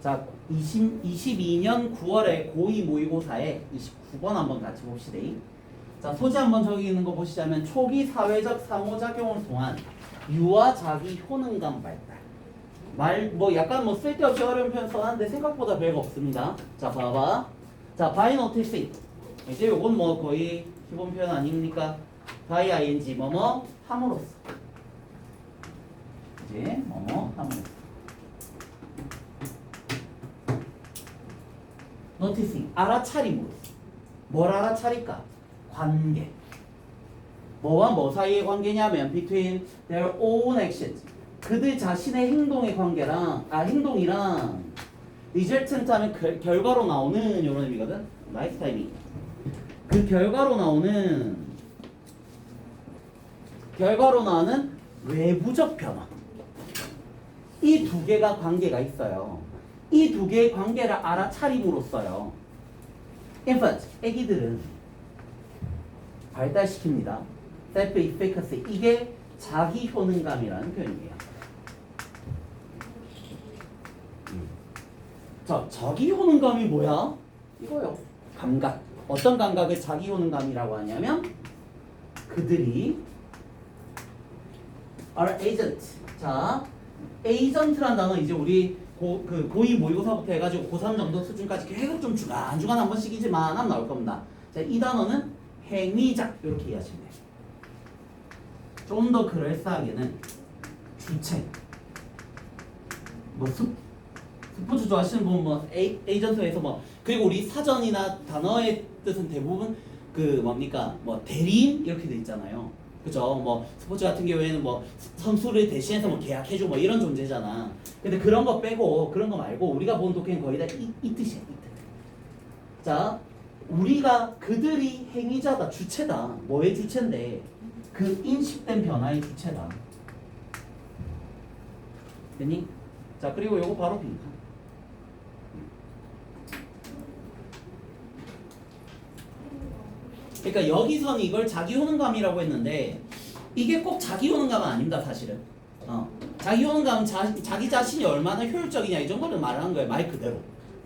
자, 20, 22년 9월에 고2 모의고사에 29번 한번 같이 봅시다. 자, 소지 한번 저기 있는 거 보시자면 초기 사회적 상호작용을 통한 유아 자기 효능감 발달. 말, 뭐 약간 뭐 쓸데없이 어려운 표현 써놨는데 생각보다 별거 없습니다. 자, 봐봐. 자, noticing. 이제 요건 뭐 거의 기본 표현 아닙니까? by ing 뭐뭐 함으로써. 이제 뭐뭐 함으로써. Noticing 알아차림으로써. 뭘 알아차릴까? 관계. 뭐와 뭐 사이의 관계냐면 between their own actions. 그들 자신의 행동의 관계랑 아 행동이랑 resultant 하면 결, 결과로 나오는 이런 의미거든. 나이스 타이밍. 그 결과로 나오는 결과로 나오는 외부적 변화. 이 두 개가 관계가 있어요. 이 두 개의 관계를 알아차림으로써요. infant, 애기들은 발달시킵니다. self efficacy 이게 자기 효능감이라는 표현이에요. 음. 자, 자기 효능감이 뭐야? 이거요. 감각. 어떤 감각을 자기 효능감이라고 하냐면 그들이 are agent. 자, agent라는 단어 이제 우리 고, 그 고2 모의고사부터 해가지고 고3 정도 수준까지 계속 좀 중간중간 한 번씩이지만 한 나올 겁니다. 자, 이 단어는 행위자 이렇게 이해하시면 돼요. 좀 더 그럴싸하게는 주체. 뭐 스, 스포츠 좋아하시는 분 뭐 에이전트에서 뭐 그리고 우리 사전이나 단어의 뜻은 대부분 그 뭡니까 뭐 대리인 이렇게 돼 있잖아요. 그죠? 뭐 스포츠 같은 경우에는 뭐 선수를 대신해서 뭐 계약해주고 뭐 이런 존재잖아. 근데 그런 거 빼고 그런 거 말고 우리가 본 독해는 거의 다 이, 이 뜻이야. 이 뜻. 자, 우리가 그들이 행위자다, 주체다. 뭐의 주체인데 그 인식된 변화의 주체다. 됐니? 자, 그리고 요거 바로 빈칸. 그러니까 여기서는 이걸 자기 효능감이라고 했는데 이게 꼭 자기 효능감은 아닙니다 사실은. 어, 자기 효능감은 자, 자기 자신이 얼마나 효율적이냐 이 정도를 말하는 거예요 말 그대로.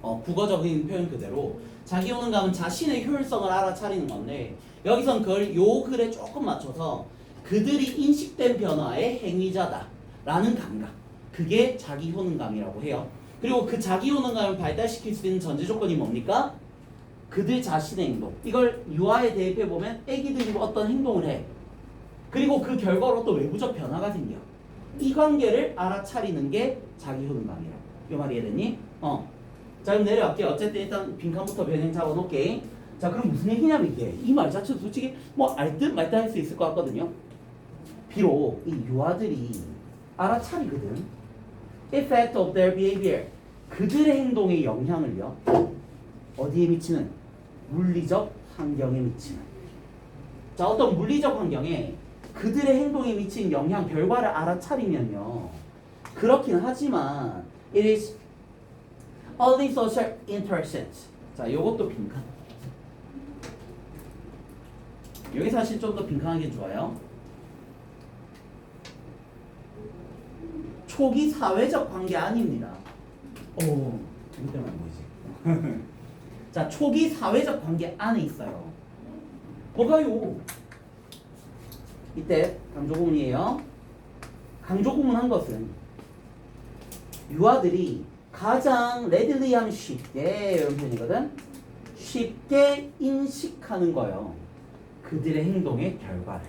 어, 국어적인 표현 그대로. 자기 효능감은 자신의 효율성을 알아차리는 건데 여기선 그걸 요 글에 조금 맞춰서 그들이 인식된 변화의 행위자다 라는 감각. 그게 자기 효능감이라고 해요. 그리고 그 자기 효능감을 발달시킬 수 있는 전제 조건이 뭡니까? 그들 자신의 행동. 이걸 유아에 대입해 보면 애기들이 어떤 행동을 해. 그리고 그 결과로 또 외부적 변화가 생겨. 이 관계를 알아차리는 게 자기 효능감이라고. 이 말이 이해됐니? 어. 자 그럼 내려갈게. 어쨌든 일단 빈칸부터 변형 잡아놓게. 자 그럼 무슨 얘기냐면 이게 이 말 자체도 솔직히 뭐 알듯 말듯 할 수 있을 것 같거든요. 비록 이 유아들이 알아차리거든. Effect of their behavior. 그들의 행동에 영향을요. 어디에 미치는? 물리적 환경에 미치는. 자, 어떤 물리적 환경에 그들의 행동에 미친 영향, 결과를 알아차리면요. 그렇긴 하지만, it is only social interactions. 자, 요것도 빈칸. 여기 사실 좀 더 빈칸한 게 좋아요. 초기 사회적 관계 아닙니다. 오, 때문에 보이지? 자, 초기 사회적 관계 안에 있어요. 뭐가요? 이때 강조 구문이에요. 강조 구문한 것은 유아들이 가장 레들리하면 쉽게 이런 표현이거든. 쉽게 인식하는 거예요. 그들의 행동의 결과를.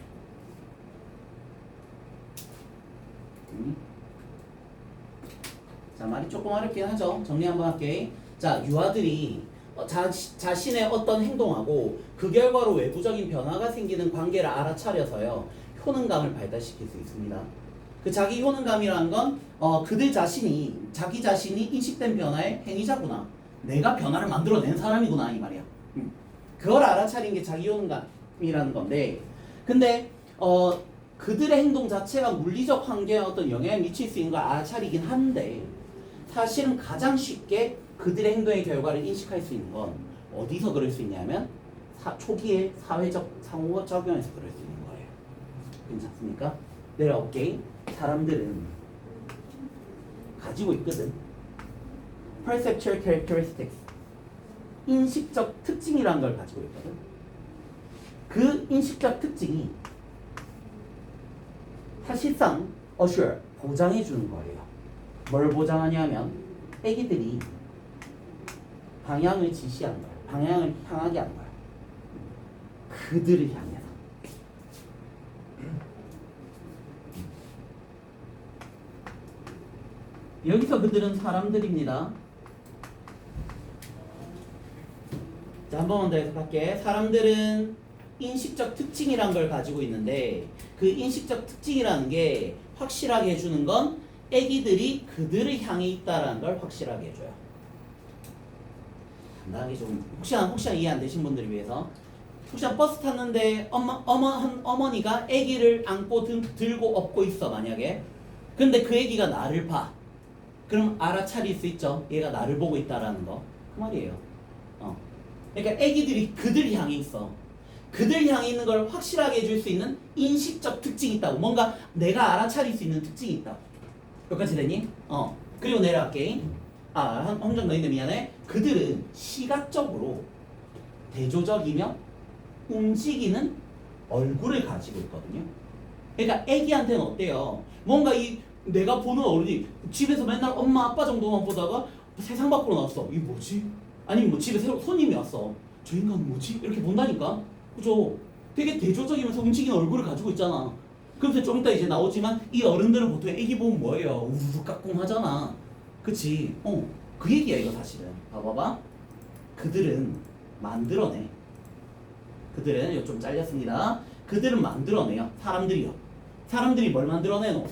음. 자, 말이 조금 어렵긴 하죠. 정리 한번 할게. 자, 유아들이 어, 자, 자신의 어떤 행동하고 그 결과로 외부적인 변화가 생기는 관계를 알아차려서요 효능감을 발달시킬 수 있습니다. 그 자기 효능감이라는 건 어, 그들 자신이 자기 자신이 인식된 변화의 행위자구나. 내가 변화를 만들어낸 사람이구나 이 말이야. 음. 그걸 알아차린 게 자기 효능감이라는 건데, 근데 어, 그들의 행동 자체가 물리적 환경에 어떤 영향을 미칠 수 있는 걸 알아차리긴 한데 사실은 가장 쉽게 그들의 행동의 결과를 인식할 수 있는 건 어디서 그럴 수 있냐면 사, 초기에 사회적 상호작용에서 그럴 수 있는 거예요. 괜찮습니까? 내려올게. 사람들은 가지고 있거든. perceptual characteristics 인식적 특징이라는 걸 가지고 있거든. 그 인식적 특징이 사실상 assure 보장해 주는 거예요. 뭘 보장하냐면 애기들이 방향을 거야. 방향을 향하게 거야. 그들을 향해서. 여기서 그들은 사람들입니다. 자, 한 번만 더 해석할게. 사람들은 인식적 특징이란 걸 가지고 있는데 그 인식적 특징이라는 게 확실하게 해주는 건 애기들이 그들을 향해 있다라는 걸 확실하게 해줘요. 간단하게 좀 혹시나 혹시나 이해 안 되신 분들을 위해서. 혹시나 버스 탔는데 엄마 어머 한 어머니가 아기를 안고 든, 들고 업고 있어 만약에. 근데 그 아기가 나를 봐. 그럼 알아차릴 수 있죠. 얘가 나를 보고 있다라는 거. 그 말이에요. 어. 그러니까 아기들이 그들 향해 있어. 그들 향해 있는 걸 확실하게 해줄 수 있는 인식적 특징이 있다고. 뭔가 내가 알아차릴 수 있는 특징이 있다고. 여기까지 되니? 어. 그리고 내려갈게 아 한- 홍정 너희들 미안해 그들은 시각적으로 대조적이며 움직이는 얼굴을 가지고 있거든요. 그러니까 애기한테는 어때요? 뭔가 이 내가 보는 어른이 집에서 맨날 엄마 아빠 정도만 보다가 세상 밖으로 나왔어. 이 뭐지? 아니면 뭐 집에 새로 손님이 왔어. 저 인간은 뭐지? 이렇게 본다니까. 그죠? 되게 대조적이면서 움직이는 얼굴을 가지고 있잖아. 그래서 좀 이따 이제 나오지만 이 어른들은 보통 애기 보면 뭐예요? 우르르 깍꿍 하잖아. 그치? 어. 그 얘기야 이거 사실은. 봐봐봐. 그들은 만들어내. 그들은 이거 좀 잘렸습니다. 그들은 만들어내요. 사람들이요. 사람들이 뭘 만들어내노?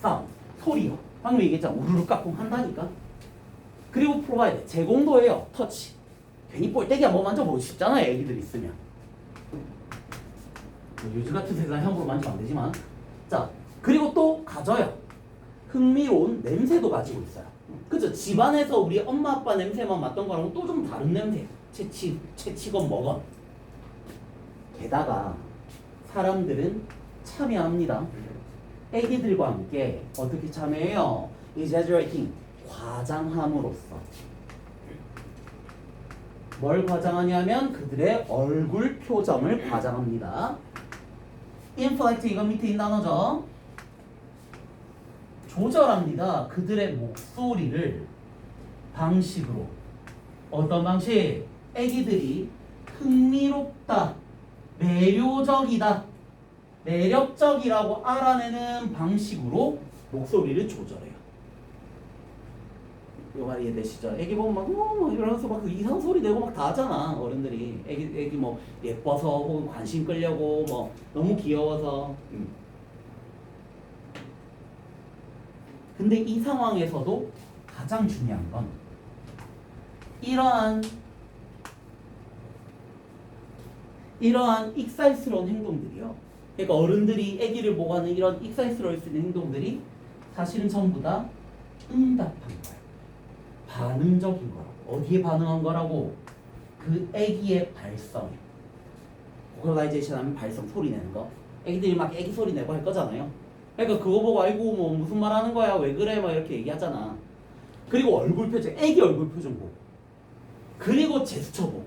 사운드, 소리요. 방금 얘기했잖아. 우르르 깍꿍 한다니까. 그리고 프로바이드, 제공도 해요. 터치. 괜히 꼴때기 한번 만져보고 싶잖아요. 애기들 있으면. 뭐 요즘 같은 세상 함부로 만지면 안 되지만. 자, 그리고 또 가져요. 흥미로운 냄새도 가지고 있어요. 그죠? 집안에서 우리 엄마 아빠 냄새만 맡던 거랑 또 좀 다른 냄새. 채치, 채치건 뭐건. 게다가 사람들은 참여합니다. 애기들과 함께 어떻게 참여해요? exaggerating 과장함으로써 뭘 과장하냐면 그들의 얼굴 표정을 과장합니다. inflect 이거 밑에 있는 단어죠. 조절합니다. 그들의 목소리를 방식으로 어떤 방식? 애기들이 흥미롭다, 매료적이다, 매력적이라고 알아내는 방식으로 목소리를 조절해요. 요말 이해되시죠? 애기 보면 막, 어, 막 이러면서 막 그 이상 소리 내고 막 다 하잖아, 어른들이. 애기, 애기 뭐 예뻐서 혹은 관심 끌려고 뭐 너무 귀여워서. 음. 근데 이 상황에서도 가장 중요한 건 이러한 이러한 익살스러운 행동들이요. 그러니까 어른들이 아기를 보고 하는 이런 익살스러울 수 있는 행동들이 사실은 전부 다 응답한 거예요. 반응적인 거라고. 어디에 반응한 거라고? 그 아기의 발성에. 보컬라이제이션 하면 발성 소리 내는 거. 아기들이 막 아기 소리 내고 할 거잖아요. 그러니까 그거 보고 아이고 뭐 무슨 말 하는 거야 왜 그래 막 이렇게 얘기하잖아. 그리고 얼굴 표정, 아기 얼굴 표정 보고. 그리고 제스처 보고.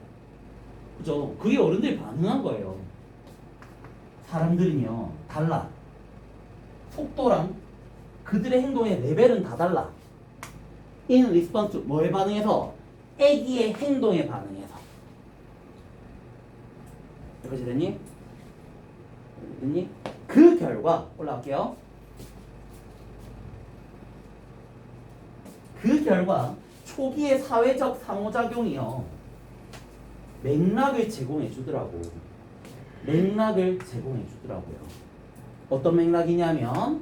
그죠? 그게 어른들이 반응한 거예요. 사람들은요, 달라. 속도랑 그들의 행동의 레벨은 다 달라. in response 뭐에 반응해서? 애기의 행동에 반응해서. 여기까지 됐니? 됐니? 그 결과, 올라갈게요. 그 결과, 초기의 사회적 상호작용이요. 맥락을 제공해 주더라고. 맥락을 제공해 주더라고요. 어떤 맥락이냐면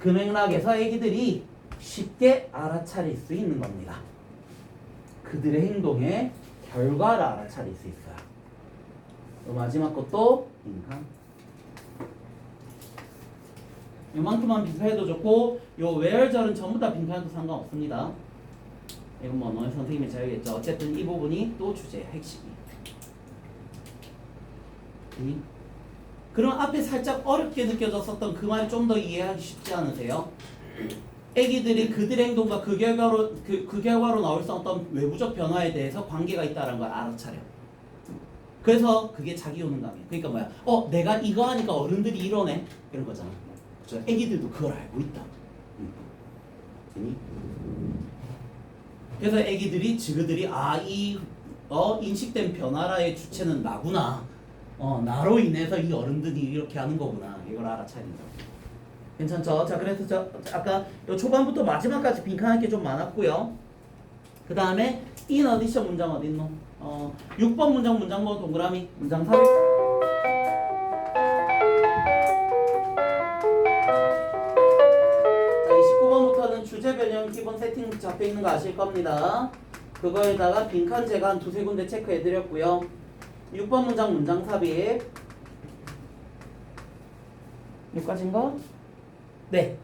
그 맥락에서 애기들이 쉽게 알아차릴 수 있는 겁니다. 그들의 행동의 결과를 알아차릴 수 있어요. 또 마지막 것도 인간. 요만큼만 비슷해도 좋고 요 where절은 전부 다 빈칸도 상관없습니다. 이건 뭐 너희 선생님이 자유겠죠. 어쨌든 이 부분이 또 주제의 핵심이. 음. 그럼 앞에 살짝 어렵게 느껴졌었던 그 말이 좀더 이해하기 쉽지 않으세요? 애기들이 그들의 행동과 그 결과로 그, 그 결과로 나올 수 어떤 외부적 변화에 대해서 관계가 있다는 걸 알아차려. 그래서 그게 자기 효능감이에요. 그러니까 뭐야? 어, 내가 이거 하니까 어른들이 이러네 이런 거잖아. 그죠? 애기들도 그걸 알고 있다. 그래서 애기들이 지그들이 아이 어, 인식된 변화라의 주체는 나구나. 어, 나로 인해서 이 어른들이 이렇게 하는 거구나. 이걸 알아차야 된다. 괜찮죠? 자, 그래서 저, 저 아까 요 초반부터 마지막까지 빈칸할 게 좀 많았고요. 그 다음에 in addition 문장 어디 있노? 어, 6번 문장 문장번 동그라미 문장 3. 50원 세팅 잡혀 있는 거 아실 겁니다. 그거에다가 빈칸 제가 두세 군데 체크해드렸고요. 6번 문장 문장 삽입. 여기까지인가? 네.